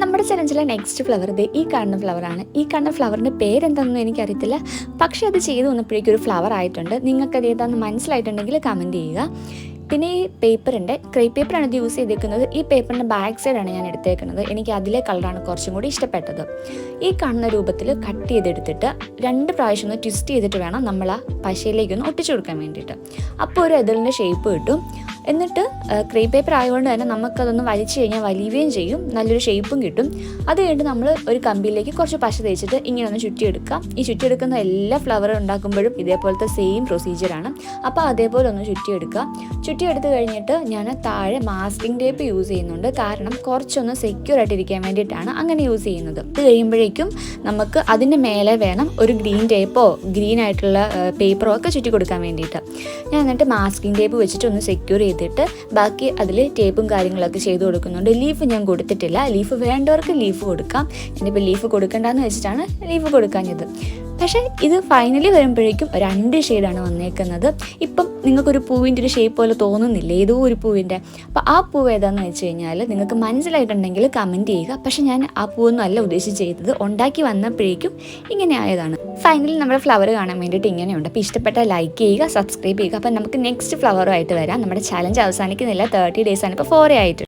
നമ്മുടെ ചലഞ്ചിലെ next flower ഇത് ഈ കാണുന്ന ഫ്ലവറാണ് ഈ കാണുന്ന ഫ്ലവറിന്റെ പേരെന്താണെന്ന് എനിക്കറിയത്തില്ല. പക്ഷേ അത് ചെയ്തു വന്നപ്പോഴേക്കും ഒരു ഫ്ലവർ ആയിട്ടുണ്ട്. നിങ്ങൾക്കത് ഏതാണെന്ന് മനസ്സിലായിട്ടുണ്ടെങ്കിൽ കമന്റ് ചെയ്യുക. പിന്നെ ഈ പേപ്പറിന്റെ ക്രേ പേപ്പറാണ് ഇത് യൂസ് ചെയ്തേക്കുന്നത്. ഈ പേപ്പറിന്റെ ബാക്ക് സൈഡാണ് ഞാൻ എടുത്തേക്കുന്നത്. എനിക്ക് അതിലെ കളറാണ് കുറച്ചും കൂടി ഇഷ്ടപ്പെട്ടത്. ഈ കാണുന്ന രൂപത്തിൽ കട്ട് ചെയ്തെടുത്തിട്ട് രണ്ട് പ്രാവശ്യം ഒന്ന് ട്വിസ്റ്റ് ചെയ്തിട്ട് വേണം നമ്മൾ ആ പശയിലേക്കൊന്ന് ഒട്ടിച്ചു കൊടുക്കാൻ വേണ്ടിയിട്ട്. അപ്പോൾ ഒരു എതിലിന്റെ ഷേപ്പ് കിട്ടും. എന്നിട്ട് ക്രേ പേപ്പർ ആയതുകൊണ്ട് തന്നെ നമുക്കതൊന്ന് വലിച്ചു കഴിഞ്ഞാൽ വലിയുകയും ചെയ്യും. നല്ലൊരു ഷേപ്പും കിട്ടും. അത് കഴിഞ്ഞിട്ട് നമ്മൾ ഒരു കമ്പിയിലേക്ക് കുറച്ച് പശ തേച്ചിട്ട് ഇങ്ങനെ ഒന്ന് ചുറ്റിയെടുക്കാം ഈ ചുറ്റിയെടുക്കുന്ന എല്ലാ ഫ്ലവർ ഉണ്ടാക്കുമ്പോഴും ഇതേപോലത്തെ സെയിം പ്രൊസീജിയറാണ് അപ്പോൾ അതേപോലെ ഒന്ന് ചുറ്റിയെടുക്കുക. ചുറ്റിയെടുത്ത് കഴിഞ്ഞിട്ട് ഞാൻ താഴെ മാസ്കിംഗ് ടേപ്പ് യൂസ് ചെയ്യുന്നുണ്ട്. കാരണം കുറച്ചൊന്ന് സെക്യൂർ ആയിട്ടിരിക്കാൻ വേണ്ടിയിട്ടാണ് അങ്ങനെ യൂസ് ചെയ്യുന്നത്. ഇത് കഴിയുമ്പോഴേക്കും നമുക്ക് അതിന്റെ മേലെ വേണം ഒരു ഗ്രീൻ ടേപ്പോ ഗ്രീൻ ആയിട്ടുള്ള പേപ്പറോ ഒക്കെ ചുറ്റി കൊടുക്കാൻ വേണ്ടിയിട്ട്. ഞാൻ എന്നിട്ട് മാസ്കിംഗ് ടേപ്പ് വെച്ചിട്ട് ഒന്ന് സെക്യൂർ ചെയ്തിട്ട് ബാക്കി അതിൽ ടേപ്പും കാര്യങ്ങളൊക്കെ ചെയ്ത് കൊടുക്കുന്നുണ്ട്. ലീഫ് ഞാൻ കൊടുത്തിട്ടില്ല. ലീഫ് വേണ്ടവർക്ക് ലീഫ് കൊടുക്കാം. ഇനിയിപ്പോൾ ലീഫ് കൊടുക്കണ്ടെന്ന് വെച്ചിട്ടാണ് ലീഫ് കൊടുക്കാഞ്ഞത്. പക്ഷേ ഇത് ഫൈനലി വരുമ്പോഴേക്കും രണ്ട് ഷെയ്ഡാണ് വന്നേക്കുന്നത്. ഇപ്പം നിങ്ങൾക്കൊരു പൂവിന്റെ ഒരു ഷേപ്പ് പോലെ തോന്നുന്നില്ല? ഏതോ ഒരു പൂവിന്റെ. അപ്പോൾ ആ പൂവ് ഏതാണെന്ന് വെച്ച് കഴിഞ്ഞാൽ നിങ്ങൾക്ക് മനസ്സിലായിട്ടുണ്ടെങ്കിൽ കമന്റ് ചെയ്യുക. പക്ഷേ ഞാൻ ആ പൂവൊന്നും അല്ല ഉദ്ദേശിച്ച് ചെയ്തത്. ഉണ്ടാക്കി വന്നപ്പോഴേക്കും ഇങ്ങനെ ആയതാണ്. ഫൈനലി നമ്മുടെ ഫ്ലവർ കാണാൻ വേണ്ടിയിട്ട് ഇങ്ങനെയുണ്ട്. അപ്പോൾ ഇഷ്ടപ്പെട്ട ലൈക്ക് ചെയ്യുക സബ്സ്ക്രൈബ് ചെയ്യുക. അപ്പോൾ നമുക്ക് നെക്സ്റ്റ് ഫ്ലവറുമായിട്ട് വരാം. നമ്മുടെ ചലഞ്ച് അവസാനിക്കുന്നില്ല. തേർട്ടി ഡേയ്സ് ആണ്. ഇപ്പോൾ ഫോറേ ആയിട്ട്.